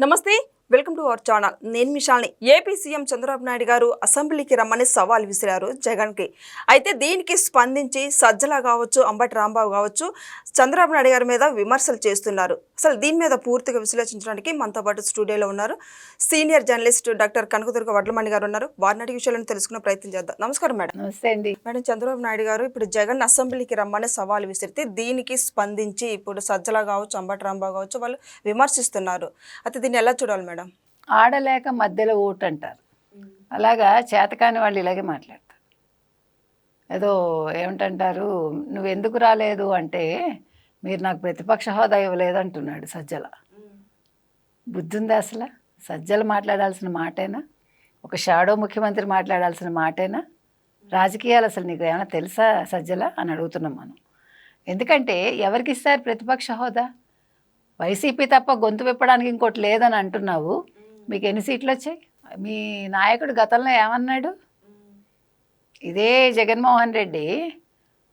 నమస్తే. Welcome to our channel. నేను మిషాల్ని ఏపీ సీఎం చంద్రబాబు నాయుడు గారు అసెంబ్లీకి రమ్మని సవాల్ విసిరారు జగన్కి. అయితే దీనికి స్పందించి సజ్జల కావచ్చు అంబటి రాంబాబు కావచ్చు చంద్రబాబు నాయుడు గారి మీద విమర్శలు చేస్తున్నారు. అసలు దీని మీద పూర్తిగా విశ్లేషించడానికి మనతో పాటు స్టూడియోలో ఉన్నారు senior journalist doctor Kanakadurga Vadlamani garu ఉన్నారు. వారిని అడిగి విషయాలను తెలుసుకునే ప్రయత్నం చేద్దాం. నమస్కారం మేడం. నమస్తే అండి. మేడం చంద్రబాబు నాయుడు గారు ఇప్పుడు జగన్ అసెంబ్లీకి రమ్మని సవాల్ విసిరితే దీనికి స్పందించి ఇప్పుడు సజ్జల కావచ్చు అంబటి రాంబాబు కావచ్చు వాళ్ళు విమర్శిస్తున్నారు. అయితే దీన్ని ఎలా చూడాలి మేడం? ఆడలేక మధ్యలో ఓటు అంటారు అలాగా చేతకాని వాళ్ళు ఇలాగే మాట్లాడతారు. ఏదో ఏమిటంటారు నువ్వు ఎందుకు రాలేదు అంటే మీరు నాకు ప్రతిపక్ష హోదా ఇవ్వలేదు అంటున్నాడు సజ్జల. బుద్ధి ఉందా అసలు? సజ్జలు మాట్లాడాల్సిన మాటేనా? ఒక షాడో ముఖ్యమంత్రి మాట్లాడాల్సిన మాటేనా? రాజకీయాలు అసలు నీకు ఏమైనా తెలుసా సజ్జల? అని అడుగుతున్నాం మనం. ఎందుకంటే ఎవరికి ఇస్తారు ప్రతిపక్ష హోదా? వైసీపీ తప్ప గొంతు విప్పడానికి ఇంకోటి లేదని అంటున్నావు. మీకు ఎన్ని సీట్లు వచ్చాయి? మీ నాయకుడు గతంలో ఏమన్నాడు? ఇదే జగన్మోహన్ రెడ్డి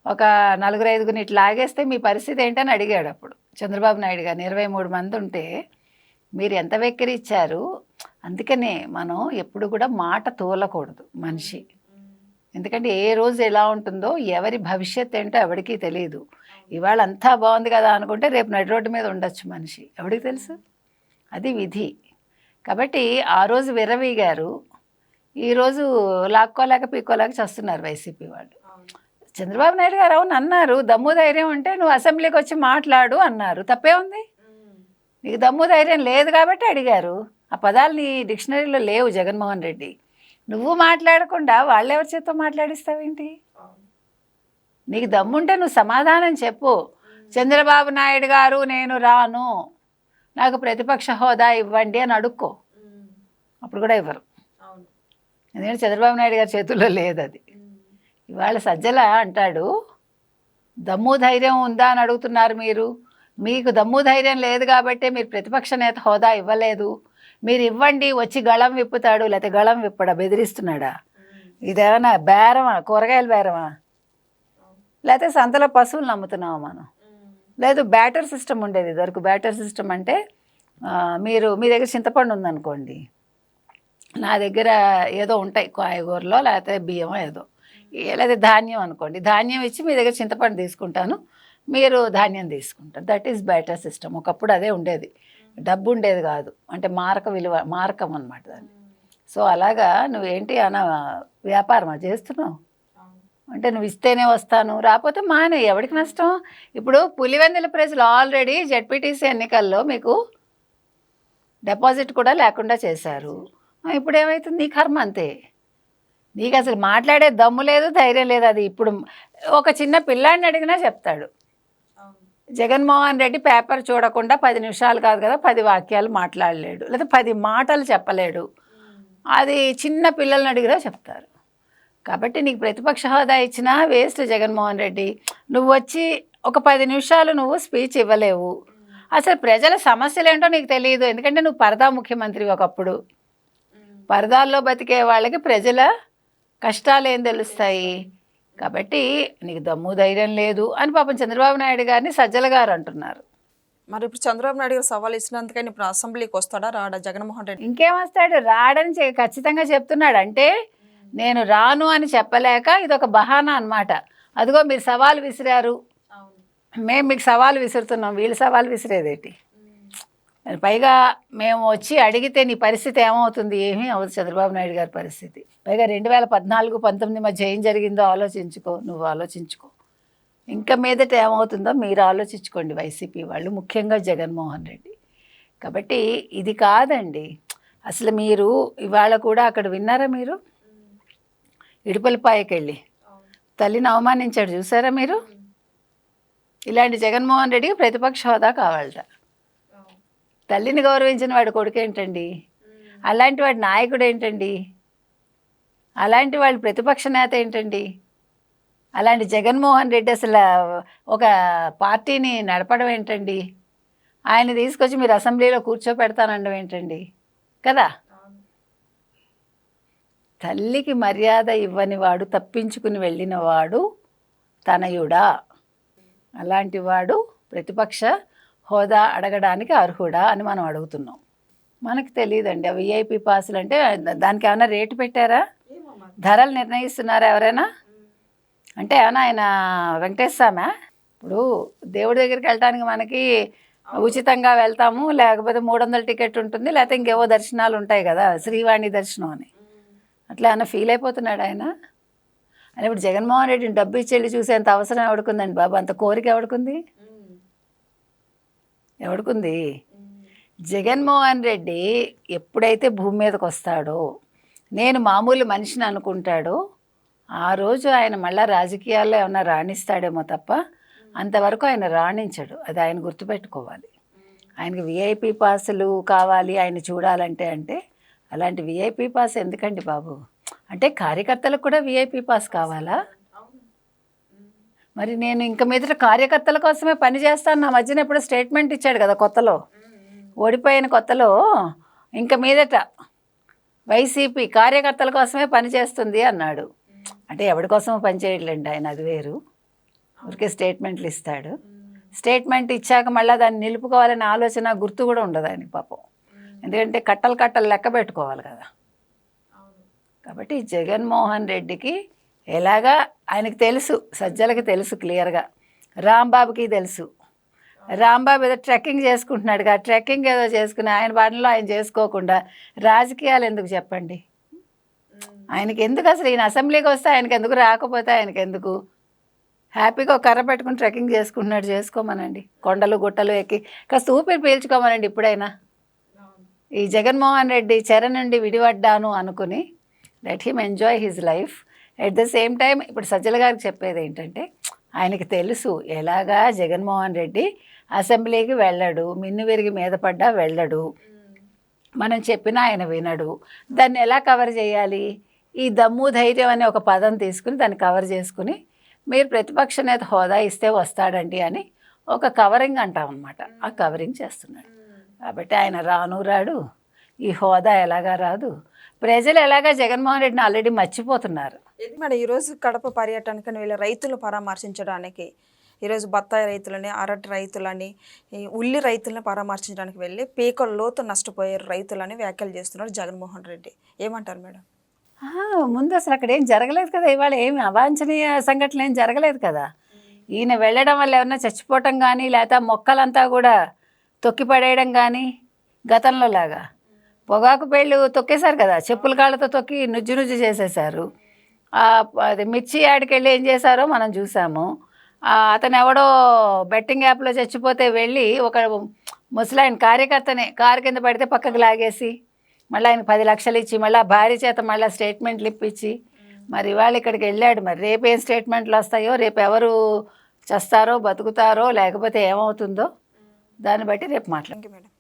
ఒక నలుగురు ఐదుగురిని ఇట్లా లాగేస్తే మీ పరిస్థితి ఏంటని అడిగాడు అప్పుడు. చంద్రబాబు నాయుడు గారిని ఇరవై మూడు మంది ఉంటే మీరు ఎంత వెక్కిరిచ్చారు? అందుకనే మనం ఎప్పుడు కూడా మాట తోలకూడదు మనిషి. ఎందుకంటే ఏ రోజు ఎలా ఉంటుందో ఎవరి భవిష్యత్ ఏంటో ఎవరికీ తెలియదు ఇవాళ అంతా బాగుంది కదా అనుకుంటే రేపు నడి రోడ్డు మీద ఉండొచ్చు మనిషి. ఎవరికి తెలుసు? అది విధి. కాబట్టి ఆ రోజు విర్రవీగారు ఈరోజు లాక్కోలేక పీక్కోలేక చేస్తున్నారు వైసీపీ వాళ్ళు. చంద్రబాబు నాయుడు గారు అవును అన్నారు దమ్ము ధైర్యం ఉంటే నువ్వు అసెంబ్లీకి వచ్చి మాట్లాడు అన్నారు. తప్పే ఉంది? నీకు దమ్ము ధైర్యం లేదు కాబట్టి అడిగారు. ఆ పదాలు నీ డిక్షనరీలో లేవు జగన్మోహన్ రెడ్డి. నువ్వు మాట్లాడకుండా వాళ్ళెవరి చేత్తో మాట్లాడిస్తావేంటి నీకు దమ్ముంటే నువ్వు సమాధానం చెప్పు. చంద్రబాబు నాయుడు గారు నేను రాను. నాకు ప్రతిపక్ష హోదా ఇవ్వండి అని అడుక్కో. అప్పుడు కూడా ఇవ్వరు. ఎందుకంటే చంద్రబాబు నాయుడు గారి చేతుల్లో లేదు అది. ఇవాళ సజ్జల అంటాడు దమ్ము ధైర్యం ఉందా అని అడుగుతున్నారు మీరు. మీకు దమ్ము ధైర్యం లేదు కాబట్టి మీరు ప్రతిపక్ష నేత హోదా ఇవ్వలేదు. మీరు ఇవ్వండి వచ్చి గళం విప్పుతాడు లేకపోతే గళం విప్పడా బెదిరిస్తున్నాడా? ఇదేమన్నా బేరమా? కూరగాయల బేరమా? లేకపోతే సంతలో పశువులు నమ్ముతున్నామా మనం? లేదు బ్యాటర్ సిస్టమ్ ఉండేది ఇదివరకు బ్యాటర్ సిస్టమ్ అంటే మీరు మీ దగ్గర చింతపండు ఉందనుకోండి. నా దగ్గర ఏదో ఉంటాయి కాయగూరలో లేకపోతే బియ్యమో ఏదో. లేదా ధాన్యం అనుకోండి. ధాన్యం ఇచ్చి మీ దగ్గర చింతపండు తీసుకుంటాను. మీరు ధాన్యం తీసుకుంటారు. దట్ ఈస్ బ్యాటర్ సిస్టమ్ ఒకప్పుడు అదే ఉండేది. డబ్బు ఉండేది కాదు. అంటే మారక విలువ మారకం అనమాట దాన్ని. సో అలాగా నువ్వేంటి అన్న వ్యాపారమా? చేస్తున్నావు? అంటే నువ్వు ఇస్తేనే వస్తాను. రాకపోతే మానే ఎవరికి నష్టం? ఇప్పుడు పులివెందుల ప్రజలు ఆల్రెడీ జడ్పీటీసీ ఎన్నికల్లో మీకు డిపాజిట్ కూడా లేకుండా చేశారు. ఇప్పుడు ఏమవుతుంది నీ కర్మ అంతే. నీకు అసలు మాట్లాడే దమ్ము లేదు ధైర్యం లేదు అది. ఇప్పుడు ఒక చిన్న పిల్లాడిని అడిగినా చెప్తాడు. జగన్మోహన్ రెడ్డి పేపర్ చూడకుండా పది నిమిషాలు కాదు కదా పది వాక్యాలు మాట్లాడలేడు. లేదా పది మాటలు చెప్పలేడు. అది చిన్న పిల్లల్ని అడిగినా చెప్తారు. కాబట్టి నీకు ప్రతిపక్ష హోదా ఇచ్చినా వేస్ట్ జగన్మోహన్ రెడ్డి. నువ్వు వచ్చి ఒక పది నిమిషాలు నువ్వు స్పీచ్ ఇవ్వలేవు. అసలు ప్రజల సమస్యలు ఏంటో నీకు తెలియదు. ఎందుకంటే నువ్వు పరదా ముఖ్యమంత్రి ఒకప్పుడు. పరదాల్లో బతికే వాళ్ళకి ప్రజల కష్టాలు ఏం తెలుస్తాయి? కాబట్టి నీకు దమ్ము ధైర్యం లేదు అని పాపం చంద్రబాబు నాయుడు గారిని సజ్జల గారు అంటున్నారు. మరి ఇప్పుడు చంద్రబాబు నాయుడు గారు సవాల్ ఇచ్చినందుకని ఇప్పుడు అసెంబ్లీకి వస్తాడా రాడా? జగన్మోహన్ రెడ్డి ఇంకేం వస్తాడు? రాడని ఖచ్చితంగా చెప్తున్నాడు. అంటే నేను రాను అని చెప్పలేక ఇది ఒక బహానా అన్నమాట. అదిగో మీరు సవాల్ విసిరారు. మేము మీకు సవాల్ విసురుతున్నాం. వీళ్ళు సవాల్ విసిరేదేటి? పైగా మేము వచ్చి అడిగితే నీ పరిస్థితి ఏమవుతుంది? ఏమీ అవ్వదు చంద్రబాబు నాయుడు గారి పరిస్థితి. పైగా రెండు వేల పద్నాలుగు పంతొమ్మిది మధ్య ఏం జరిగిందో ఆలోచించుకో. నువ్వు ఆలోచించుకో. ఇంకా మీదట ఏమవుతుందో మీరు ఆలోచించుకోండి వైసీపీ వాళ్ళు ముఖ్యంగా జగన్మోహన్ రెడ్డి. కాబట్టి ఇది కాదండి. అసలు మీరు ఇవాళ కూడా అక్కడ విన్నారా మీరు? ఇడుపలిపాయకెళ్ళి. తల్లిని అవమానించాడు చూసారా మీరు? ఇలాంటి జగన్మోహన్ రెడ్డికి ప్రతిపక్ష హోదా కావాలట. తల్లిని గౌరవించిన వాడి కొడుకు ఏంటండి? అలాంటి వాడి నాయకుడు ఏంటండి? అలాంటి వాళ్ళు ప్రతిపక్ష నేత ఏంటండి? అలాంటి జగన్మోహన్ రెడ్డి అసలు ఒక పార్టీని నడపడం ఏంటండి? ఆయన తీసుకొచ్చి మీరు అసెంబ్లీలో కూర్చోపెడతానండం ఏంటండి? కదా? తల్లికి మర్యాద ఇవ్వని వాడు తప్పించుకుని వెళ్ళిన వాడు తనయుడా? అలాంటి వాడు ప్రతిపక్ష హోదా అడగడానికి అర్హుడా అని మనం అడుగుతున్నాం. మనకు తెలియదండి ఆ విఐపి పాసులు అంటే దానికి ఏమైనా రేటు పెట్టారా? ధరలు నిర్ణయిస్తున్నారా ఎవరైనా? అంటే ఏమైనా ఆయన వెంకటేశ్వర ఇప్పుడు దేవుడి దగ్గరికి వెళ్ళడానికి మనకి ఉచితంగా వెళ్తాము లేకపోతే మూడు వందల టికెట్ ఉంటుంది లేకపోతే ఇంకేవో దర్శనాలు ఉంటాయి కదా శ్రీవాణి దర్శనం అని. అట్లా ఆయన ఫీల్ అయిపోతున్నాడు ఆయన? అని ఇప్పుడు జగన్మోహన్ రెడ్డిని డబ్బు ఇచ్చి వెళ్ళి చూసేంత అవసరం ఎవడుకుందండి బాబు? అంత కోరిక ఎవడుకుంది? ఎవడుకుంది? జగన్మోహన్ రెడ్డి ఎప్పుడైతే భూమి మీదకి వస్తాడో నేను మామూలు మనిషిని అనుకుంటాడో ఆ రోజు ఆయన మళ్ళీ రాజకీయాల్లో ఏమన్నా రాణిస్తాడేమో తప్ప అంతవరకు ఆయన రాణించడు. అది ఆయన గుర్తుపెట్టుకోవాలి. ఆయనకి విఐపి పాసులు కావాలి ఆయన చూడాలంటే అంటే అలాంటి విఐపి పాస్ ఎందుకండి బాబు? అంటే కార్యకర్తలకు కూడా విఐపి పాస్ కావాలా? మరి నేను ఇంక మీదట కార్యకర్తల కోసమే పని చేస్తాను. నా మధ్యన ఎప్పుడో స్టేట్మెంట్ ఇచ్చాడు కదా కొత్తలో. ఓడిపోయిన కొత్తలో. ఇంక మీదట వైసీపీ కార్యకర్తల కోసమే పనిచేస్తుంది అన్నాడు. అంటే ఎవరి కోసమో పనిచేయట్లేండి ఆయన అది వేరు. ఊరికే స్టేట్మెంట్లు ఇస్తాడు. స్టేట్మెంట్ ఇచ్చాక మళ్ళీ దాన్ని నిలుపుకోవాలనే ఆలోచన గుర్తు కూడా ఉండదు ఆయనకి పాపం. ఎందుకంటే కట్టలు కట్టలు లెక్క పెట్టుకోవాలి కదా. కాబట్టి జగన్మోహన్ రెడ్డికి ఎలాగా ఆయనకి తెలుసు సజ్జలకి తెలుసు క్లియర్గా. రాంబాబుకి తెలుసు. రాంబాబు ఏదో ట్రెక్కింగ్ చేసుకుంటున్నాడు కదా ట్రెక్కింగ్ ఏదో చేసుకుని ఆయన బాటలో ఆయన చేసుకోకుండా రాజకీయాలు ఎందుకు చెప్పండి? ఆయనకి ఎందుకు అసలు ఈయన అసెంబ్లీకి వస్తే ఆయనకి ఎందుకు రాకపోతే ఆయనకి ఎందుకు? హ్యాపీగా ఒక కర్ర పెట్టుకుని ట్రెక్కింగ్ చేసుకుంటున్నాడు చేసుకోమనండి. కొండలు గుట్టలు ఎక్కి కాస్త ఊపిరి పీల్చుకోమనండి ఇప్పుడైనా. ఈ జగన్మోహన్ రెడ్డి చెర నుండి విడిపడ్డాను అనుకుని let him enjoy his life at the same time ఇప్పుడు సజ్జల గారికి చెప్పేది ఏంటంటే ఆయనకి తెలుసు ఎలాగా జగన్మోహన్ రెడ్డి అసెంబ్లీకి వెళ్ళడు మిన్ను విరిగి మీద పడ్డా వెళ్ళడు. మనం చెప్పినా ఆయన వినడు. దాన్ని ఎలా కవర్ చేయాలి? ఈ దమ్ము ధైర్యం అనే ఒక పదం తీసుకుని దాన్ని కవర్ చేసుకుని మీరు ప్రతిపక్ష నేత హోదా ఇస్తే వస్తాడండి అని ఒక కవరింగ్ అంటాం అనమాట ఆ కవరింగ్ చేస్తున్నాడు. కాబట్టి ఆయన రాను రాడు. ఈ హోదా ఎలాగా రాదు. ప్రజలు ఎలాగా జగన్మోహన్ రెడ్డిని ఆల్రెడీ మర్చిపోతున్నారు. ఇది మేడం ఈరోజు కడప పర్యటనకని వీళ్ళ రైతులు పరామర్శించడానికి ఈరోజు బత్తాయి రైతులని అరటి రైతులని ఉల్లి రైతులని పరామర్శించడానికి వెళ్ళి పీకల లోతు నష్టపోయారు రైతులని వ్యాఖ్యలు చేస్తున్నారు జగన్మోహన్ రెడ్డి. ఏమంటారు మేడం? ముందు అసలు అక్కడ ఏం జరగలేదు కదా. ఇవాళ ఏమి అవాంఛనీయ సంఘటనలు ఏం జరగలేదు కదా. ఈయన వెళ్ళడం వల్ల ఏమన్నా చచ్చిపోవటం కానీ లేకపోతే మొక్కలంతా కూడా తొక్కి పడేయడం కానీ గతంలో లాగా పొగాకు పేళ్ళు తొక్కేశారు కదా చెప్పుల కాళ్ళతో తొక్కి నుజ్జు నుజ్జు చేసేశారు. అది మిర్చి ఆడికెళ్ళి ఏం చేశారో మనం చూసాము. అతను ఎవడో బెట్టింగ్ యాప్లో చచ్చిపోతే వెళ్ళి ఒక ముసలాయన కార్యకర్తనే కారు కింద పడితే పక్కకు లాగేసి మళ్ళీ ఆయన పది లక్షలు ఇచ్చి మళ్ళీ ఆ భార్య చేత మళ్ళీ స్టేట్మెంట్లు ఇప్పించి మరి ఇవాళ ఇక్కడికి వెళ్ళాడు. మరి రేపు ఏం స్టేట్మెంట్లు వస్తాయో రేపు ఎవరు చస్తారో బతుకుతారో లేకపోతే ఏమవుతుందో దాన్ని బట్టి రేపు మాట్లాడండి మేడం